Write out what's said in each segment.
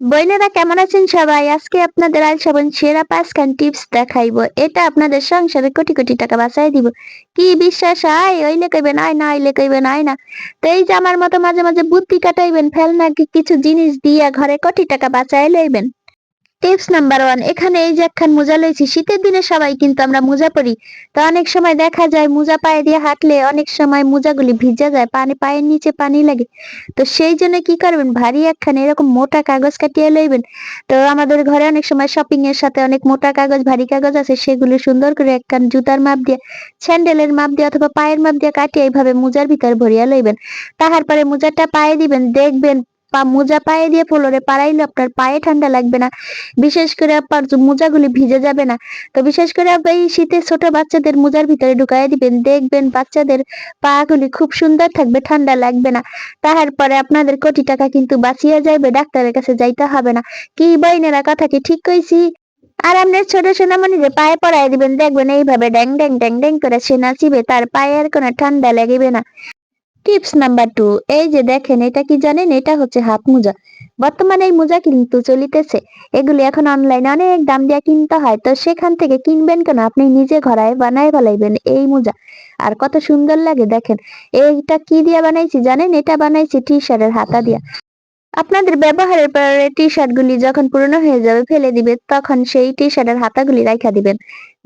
বইনেরা কেমন আছেন সবাই? আজকে আপনাদের আল সাবান সেরা পাঁচ খান টিপস দেখাইবো। এটা আপনাদের সংসারে কোটি কোটি টাকা বাঁচাই দিব। কি বিশ্বাস? আয় ওইলে কইবেন, আয় না ওইলে কইবেন, আয় না। তো এই যে আমার মতো মাঝে মাঝে বুদ্ধি কাটাইবেন ফেলনা কিছু জিনিস দিয়া ঘরে কোটি টাকা বাঁচাই লইবেন। টিপস নাম্বার ওয়ান এখানে এই যে একখান মোজা লইছি, শীতের দিনে সবাই কিন্তু আমরা মোজা পরি। তো অনেক সময় দেখা যায় মোজা পায়ে দিয়ে হাঁটলে অনেক সময় মোজাগুলি ভিজা যায়, পানি পায়ের নিচে পানি লাগে। তো সেই জন্য কি করবেন, ভারী একখান এরকম মোটা কাগজ কাটিয়ে লইবেন। তো আমাদের ঘরে অনেক সময় শপিং এর সাথে অনেক মোটা কাগজ, ভারী কাগজ আছে, সেগুলো সুন্দর করে একখান জুতার মাপ দিয়ে, স্যান্ডেলের মাপ দিয়ে অথবা পায়ের মাপ দিয়ে কাটিয়ে এইভাবে মোজার ভিতর ভরিয়া লইবেন। তাহার পরে মোজাটা পায়ে দিবেন, দেখবেন পা মোজা পায়ে দিয়ে ফ্লোরে পাড়াইলে আপনার পায়ে ঠান্ডা লাগবে না। বিশেষ করে আপনার মোজাগুলি ভিজে যাবে না। তো বিশেষ করে এই শীতে ছোট বাচ্চাদের মোজার ভিতরে ঢুকাই দিবেন, দেখবেন বাচ্চাদের পা গুলি খুব সুন্দর থাকবে, ঠান্ডা লাগবে না। তাহার পরে আপনাদের কোটি টাকা কিন্তু বাঁচিয়ে যাবে ডাক্তারের কাছে যাইতে হবে না। কি বইনেরা কথা কি ঠিক কইছি? আর আপনার ছোট সোনামণিদের পায়ে পড়াই দিবেন, দেখবেন এইভাবে ড্যাং ড্যাং ড্যাং ড্যাং করে সে নাচিবে, তার পায়ে আর কোনো ঠান্ডা লাগবে না। টিপস নাম্বার টু, এই যে দেখেন, এটা কি জানেন? এটা হচ্ছে হাত মোজা। বর্তমানে এই মোজা কিন্তু চলিতেছে। এগুলি এখন অনলাইনে অনেক দাম দিয়ে কিনতে হয়। তো সেখান থেকে কিনবেন কেন? আপনি নিজে ঘরায় বানায় ফেলাইবেন এই মোজা। আর কত সুন্দর লাগে দেখেন। এইটা কি দিয়ে বানাইছি জানেন? এটা বানাইছি টি শার্টের হাতা দিয়া। আপনাদের ব্যবহারের পরে টি শার্ট গুলি যখন পুরনো হয়ে যাবে, ফেলে দিবে, তখন সেই টি শার্টের হাতাগুলি রাখা দিবেন।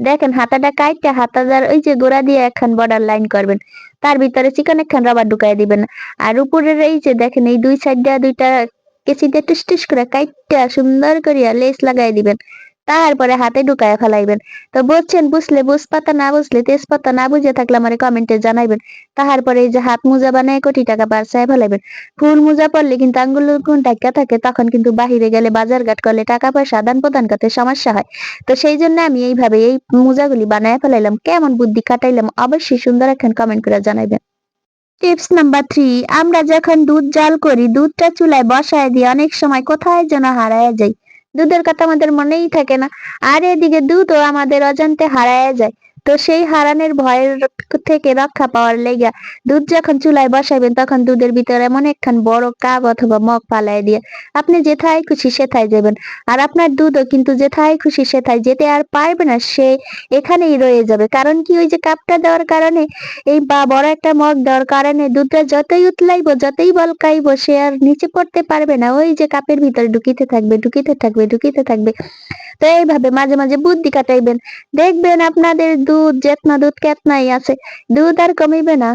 দেখেন, হাতাটা কাইটটা হাতাদার ওই যে গোড়া দিয়ে একখান বর্ডার লাইন করবেন। তার ভিতরে চিকন একখান রবার ঢুকাই দিবেন। আর উপরের এই যে দেখেন, এই দুই সাইড দুইটা কেসি দিয়ে টুস টুস করে কাইটটা সুন্দর করিয়া লেস লাগাই দিবেন। তারপরে হাতে ঢুকায় ফেলাইবেন। তো বুঝছেন, বুঝলে বুঝ পাতা না বুঝলে তেজপাতা না বুঝে থাকলে আমার কমেন্টে জানাইবেন। তাহার পরে যে হাত মোজা বানায় কোটি টাকা বাড়ছায় ফেলাইবেন। ফুল মোজা পড়লে কিন্তু আঙ্গুল গুণ টাকা থাকে, তখন কিন্তু বাহিরে গেলে বাজার ঘাট করলে টাকা পয়সা আদান প্রদান করতে সমস্যা হয়। তো সেই জন্য আমি এইভাবে এই মোজাগুলি বানায় ফেলাইলাম, কেমন বুদ্ধি কাটাইলাম অবশ্যই সুন্দর একখান কমেন্ট করে জানাইবেন। টিপস নাম্বার থ্রি আমরা যখন দুধ জাল করি, দুধটা চুলায় বসায় দিয়ে অনেক সময় কোথায় যেন হারায় যায় দুধের কথা আমাদের মনেই থাকে না। আর এদিকে দুধও আমাদের অজান্তে হারায় যায়। তো সেই হারানোর ভয়ের থেকে রক্ষা পাওয়ার লেগা দুধ যখন চুলায় বসাইবেন, তখন দুধের ভিতরে এমন একখান বড় কাপ অথবা মগ পালাই দিয়ে, আপনি যেথায় খুশি সেথায় যাবেন। আর আপনার দুধও কিন্তু যেথায় খুশি সেথায় যেতে আর পারবে না, সে এখানেই রয়ে যাবে। কারণ কি ওই যে কাপটা দেওয়ার কারণে, এই বা বড় একটা মগ দেওয়ার কারণে দুধটা যতই উতলাইব, যতই বলকাইব, সে আর নিচে পড়তে পারবে না। ওই যে কাপের ভিতরে ঢুকিতে থাকবে ঢুকিতে থাকবে ঢুকিতে থাকবে। তো এইভাবে মাঝে মাঝে বুদ্ধি কাটাইবেন। দেখবেন আপনাদের দুধ, যেতনা দুধ কেতনাই আছে। দুধ আর কমিবে না।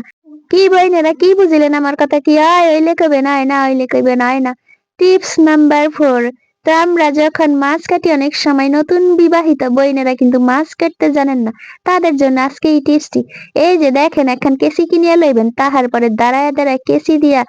কি বই বইনেরা কি বুঝিলেন আমার কথা? কি আয় ওইলে কবে না না ওইলে কইবে না না। Tips number four. তো আমরা যখন মাছ কাটি অনেক সময় নতুন বিবাহিত বইনেরা কিন্তু মাছ কাটতে জানেন না। তাদের জন্য আজকে এই টিপসটি এই যে দেখেন এখন কেসি কিনিয়ে লইবেন, তাহার পরে দাঁড়ায় দাঁড়ায় কেসি দিয়া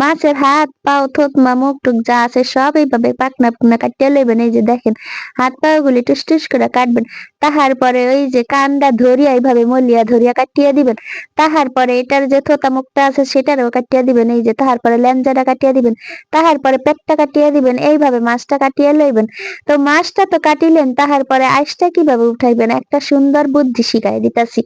মাছের হাত, পাও, থতমা, মুখ টুক যা আছে সব এইভাবে পাকনা পাকনা কাটিয়ে লইবেন। এই যে দেখেন, হাত পাও গুলি টুস টুস করে কাটবেন। তাহার পরে ওই যে কানটা ধরিয়া এইভাবে মলিয়া ধরিয়া কাটিয়ে দিবেন। তাহার পরে এটার যে থোতা মুখটা আছে সেটারও কাটিয়ে দিবেন। এই যে তাহার পরে ল্যাঞ্জাটা কাটিয়ে দিবেন। তাহার পরে পেটটা কাটিয়ে দিবেন। এইভাবে মাছটা কাটিয়ে লইবেন। তো মাছটা তো কাটিলেন, তাহার পরে আইসটা কীভাবে উঠাইবেন? একটা সুন্দর বুদ্ধি শিখাই দিতাছি।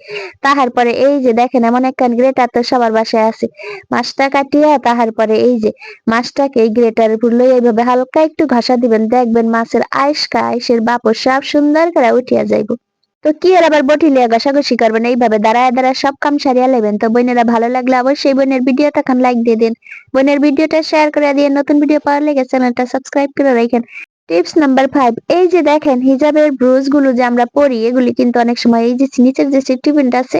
তাহার পরে এই যে দেখেন, এমন একখান গ্রেটার তো সবার বাসায় আছে। মাছটা কাটিয়া তাহার পরে এই যে মাছটাকে এই গ্রেটার উপর লইয়া এইভাবে হালকা একটু ঘষা দিবেন। দেখবেন মাছের আইসকা আইসের বাপর সব সুন্দর করে উঠিয়া যাইব। তো কি আর আবার বটি লিয়া ঘষাঘষি করবেন? এইভাবে দাঁড়ায় দাঁড়ায় সব কাম সারিয়া লেবেন তো বোনেরা ভালো লাগলে অবশ্যই বোনের ভিডিওটা খান লাইক দিয়ে দিন। বোনের ভিডিওটা শেয়ার করে দিয়ে নতুন ভিডিও পাওয়ার লেগে চ্যানেলটা সাবস্ক্রাইব করে রাখেন। টিপস নাম্বার ফাইভ, এই যে দেখেন হিজাবের ব্রুজগুলো যে আমরা পরি, এগুলি কিন্তু অনেক সময় এই যে নিচের যে সেফটি আছে,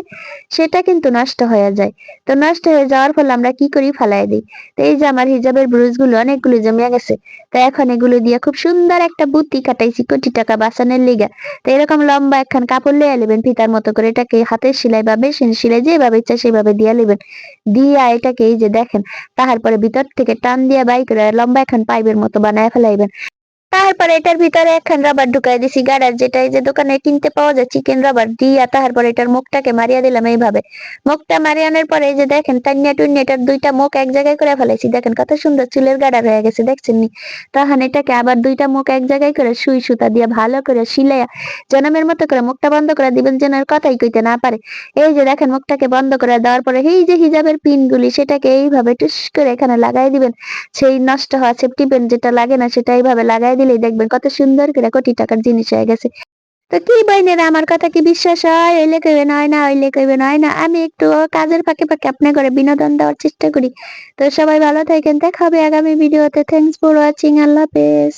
সেটা কিন্তু নষ্ট হয়ে যায়। তো নষ্ট হয়ে যাওয়ার ফলে আমরা কি করি? ফালাই দিই। তো এই যে আমার হিজাবের ব্রুজগুলো অনেকগুলো জমিয়া গেছে, তো এখন এগুলো দিয়ে খুব সুন্দর একটা বুদ্ধি কাটাইছি কোটি টাকা বাঁচানোর লিগা। তো এরকম লম্বা একখান কাপড় লেয়া নেবেন ফিতার মতো করে এটাকে হাতের সেলাই বা মেশিন সেলাই যেভাবে ইচ্ছা সেভাবে দিয়া নেবেন। দিয়া এটাকে এই যে দেখেন তাহার পরে ভিতর থেকে টান দিয়া বাই করে লম্বা এখন পাইপের মতো বানায় ফেলাইবেন। তারপরে এটার ভিতরে একখান রাবার ঢুকাই দিছি গাড়ার যেটা এই যে দোকানে কিনতে পাওয়া যায় চিকেন রাবার দিয়া তারপর এটার মুখটাকে মারিয়া দিলাম এইভাবে। মুখটা মারিয়ানোর পরে এই যে দেখেন টান্নিয়া টুন্নিয়া এটার দুইটা মুখ এক জায়গায় করে ফেলাইছি। দেখেন কত সুন্দর চুলের গাড়ার হয়ে গেছে, দেখছেন নি? তখন এটাকে আবার দুইটা মুখ এক জায়গায় করে সুই সুতা দিয়ে ভালো করে সিলাইয়া জনমের মতো করে মুখটা বন্ধ করে দিবেন যেন আর কথাই কইতে না পারে। এই যে দেখেন মুখটাকে বন্ধ করে দেওয়ার পরে এই যে হিজাবের পিনগুলি, সেটাকে এইভাবে টুস করে এখানে লাগাই দিবেন। সেই নষ্ট হওয়া সেফটি পেন যেটা লাগে না, সেটা এইভাবে লাগাই দিলেই দেখবেন কত সুন্দর করে কোটি টাকার জিনিস হয়ে গেছে। তো কি বইনেরা আমার কথা কি বিশ্বাস হয়? ওইলে কইবেন হয় না ওইলে কইবেন হয় না। আমি একটু কাজের ফাঁকে ফাঁকে আপনার করে বিনোদন দেওয়ার চেষ্টা করি। তো সবাই ভালো থাকেন, দেখা হবে আগামী ভিডিওতে থ্যাংকস ফর ওয়াচিং আল্লাহ হাফেজ।